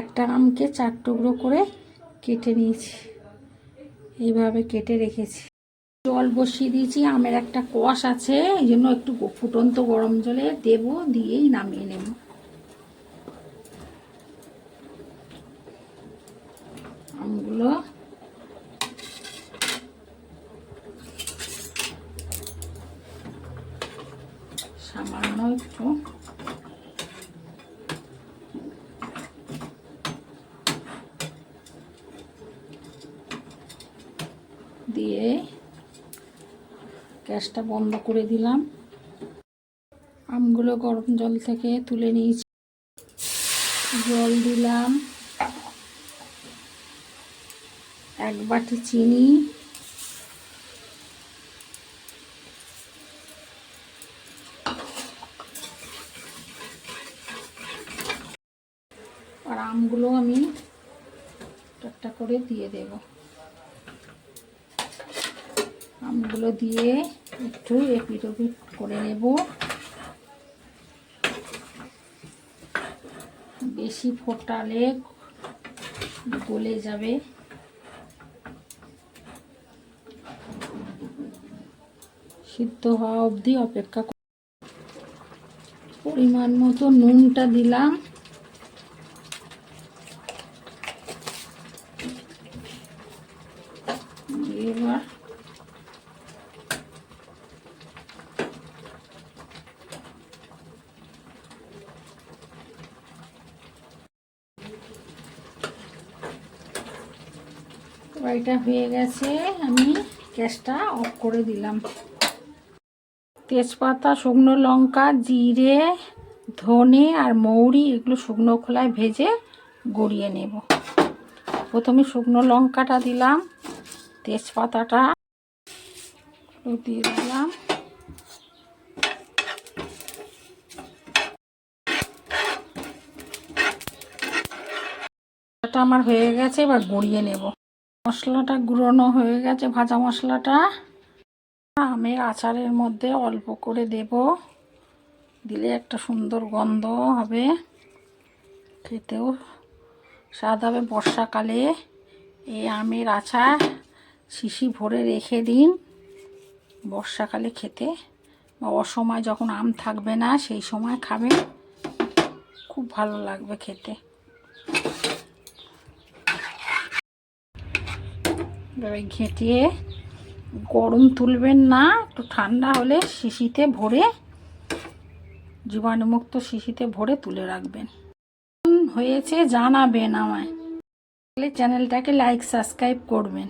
একটা আমকে চার টুকরো করে কেটে নিয়েছি। এইভাবে কেটে রেখেছি। জল বসিয়ে দিয়েছি, আমের একটা কষ আছে, এই জন্য একটু ফুটন্ত গরম জলে দেব, দিয়েই নামিয়ে নেব। আমগুলো সামান্য একটু দিয়ে গ্যাসটা বন্ধ করে দিলাম। আমগুলো গরম জল থেকে তুলে নিয়েছি। জল দিলাম। এক বাটি চিনি। আর আমগুলো আমি একটা করে দিয়ে দেব। আমগুলো দিয়ে একটু এপিট ওপিট করে নেব। বেশি ফোটালে গলে যাবে। সিদ্ধ হওয়া অবধি অপেক্ষা পরিমাণ মতো নুনটা দিলাম দিয়ে এবার এটা হয়ে গেছে, আমি গ্যাসটা অফ করে দিলাম। তেজপাতা, শুকনো লঙ্কা, জিরে, ধনে আর মৌরি এগুলো শুকনো খোলায় ভেজে গড়িয়ে নেব। প্রথমে শুকনো লঙ্কাটা দিলাম, তেজপাতাটা দিয়ে দিলাম। আমার হয়ে গেছে, এবার গড়িয়ে নেব। মশলাটা গুঁড়োনো হয়ে গেছে, ভাজা মশলাটা। আমের আচারের মধ্যে অল্প করে দেব। দিলে একটা সুন্দর গন্ধ হবে। খেতেও স্বাদ হবে বর্ষাকালে। এই আমের আচার শিশি ভরে রেখে দিন। বর্ষাকালে খেতে বা অসময় যখন আম থাকবে না, সেই সময় খাবে। খুব ভালো লাগবে খেতে। এভাবে ঘেঁটিয়ে গরম তুলবেন না। একটু ঠান্ডা হলে শিশিতে ভরে, জীবাণুমুক্ত শিশিতে ভরে তুলে রাখবেন। হয়েছে জানাবেন আমায়। চ্যানেলটাকে লাইক সাবস্ক্রাইব করবেন।